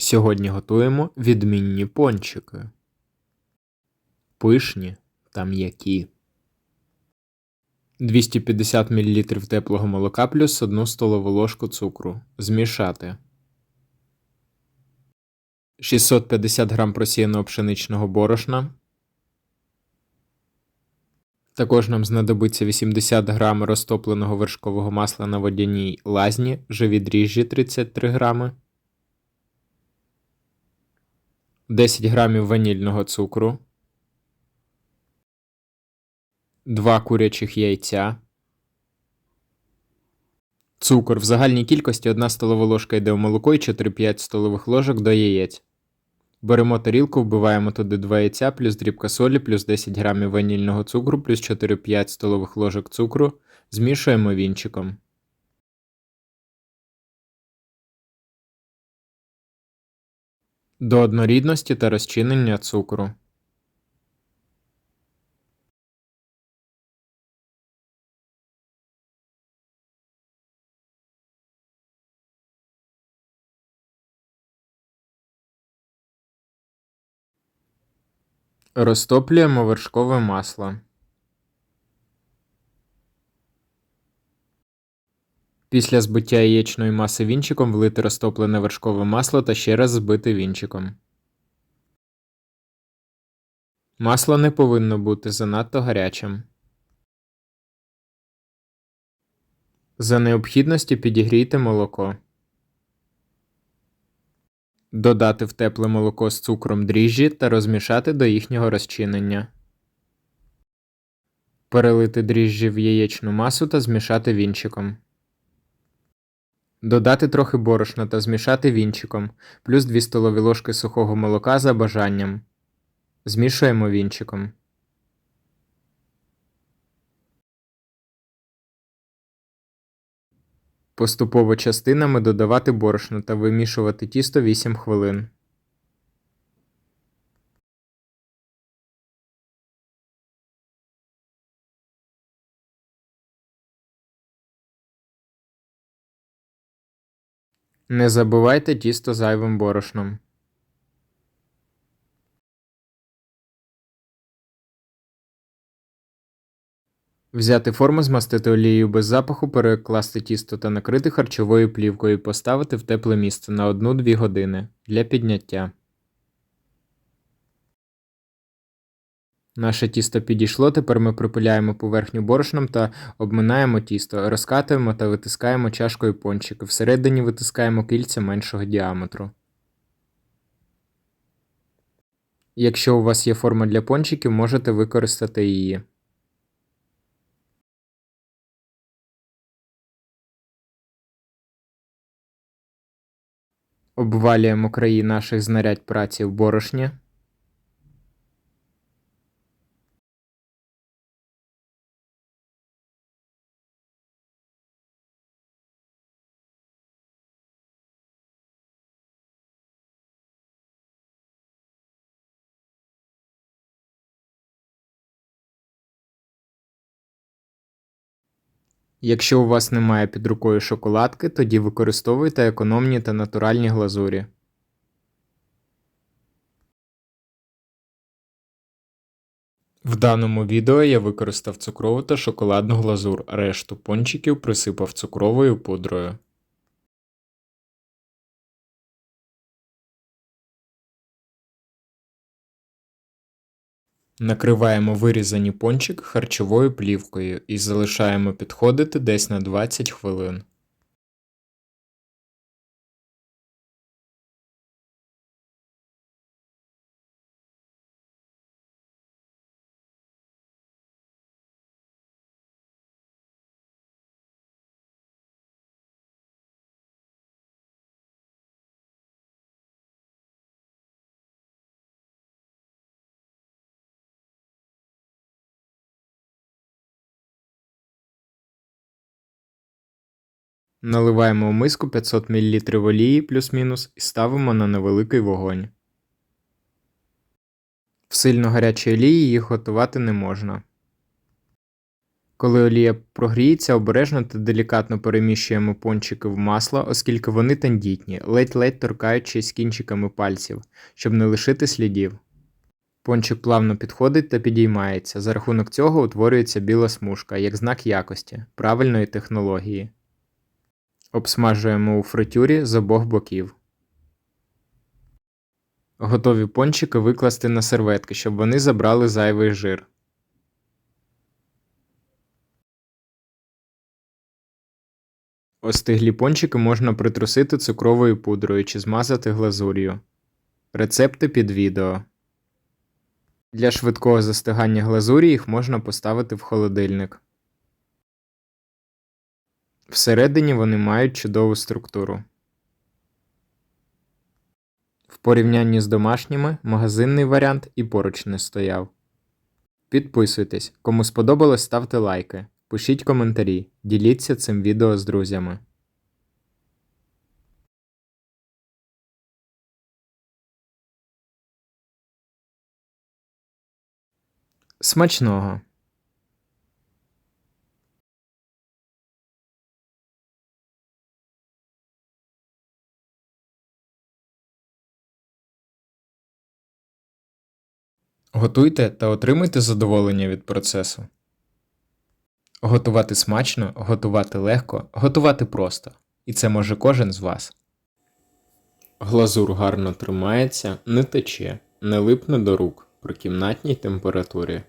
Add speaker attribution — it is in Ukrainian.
Speaker 1: Сьогодні готуємо відмінні пончики. Пишні та м'які. 250 мл теплого молока плюс 1 столову ложку цукру. Змішати. 650 г просіяного пшеничного борошна. Також нам знадобиться 80 г розтопленого вершкового масла на водяній лазні, живі дріжджі 33 г. 10 грамів ванільного цукру, 2 курячих яйця, цукор в загальній кількості 1 столова ложка йде в молоко і 4-5 столових ложок до яєць. Беремо тарілку, вбиваємо туди 2 яйця, плюс дрібка солі, плюс 10 грамів ванільного цукру, плюс 4-5 столових ложок цукру, змішуємо вінчиком. До однорідності та розчинення цукру. Розтоплюємо вершкове масло. Після збиття яєчної маси вінчиком влити розтоплене вершкове масло та ще раз збити вінчиком. Масло не повинно бути занадто гарячим. За необхідності підігрійте молоко. Додати в тепле молоко з цукром дріжджі та розмішати до їхнього розчинення. Перелити дріжджі в яєчну масу та змішати вінчиком. Додати трохи борошна та змішати вінчиком, плюс 2 столові ложки сухого молока за бажанням. Змішуємо вінчиком. Поступово частинами додавати борошно та вимішувати тісто 8 хвилин. Не забивайте тісто зайвим борошном. Взяти форму, змастити олією без запаху, перекласти тісто та накрити харчовою плівкою поставити в тепле місце на 1-2 години для підняття. Наше тісто підійшло, тепер ми припиляємо поверхню борошном та обминаємо тісто, розкатуємо та витискаємо чашкою пончики. Всередині витискаємо кільця меншого діаметру. Якщо у вас є форма для пончиків, можете використати її. Обвалюємо краї наших знарядь праці в борошні. Якщо у вас немає під рукою шоколадки, тоді використовуйте економні та натуральні глазурі. В даному відео я використав цукрову та шоколадну глазур, решту пончиків присипав цукровою пудрою. Накриваємо вирізані пончики харчовою плівкою і залишаємо підходити десь на 20 хвилин. Наливаємо в миску 500 мл олії плюс-мінус і ставимо на невеликий вогонь. В сильно гарячій олії їх готувати не можна. Коли олія прогріється, обережно та делікатно переміщуємо пончики в масло, оскільки вони тендітні, ледь-ледь торкаючись кінчиками пальців, щоб не лишити слідів. Пончик плавно підходить та підіймається. За рахунок цього утворюється біла смужка, як знак якості, правильної технології. Обсмажуємо у фритюрі з обох боків. Готові пончики викласти на серветки, щоб вони забрали зайвий жир. Остиглі пончики можна притрусити цукровою пудрою чи змазати глазур'ю. Рецепти під відео. Для швидкого застигання глазурі їх можна поставити в холодильник. Всередині вони мають чудову структуру. В порівнянні з домашніми магазинний варіант і поруч не стояв. Підписуйтесь, кому сподобалось, ставте лайки, пишіть коментарі, діліться цим відео з друзями. Смачного! Готуйте та отримуйте задоволення від процесу. Готувати смачно, готувати легко, готувати просто. І це може кожен з вас. Глазур гарно тримається, не тече, не липне до рук при кімнатній температурі.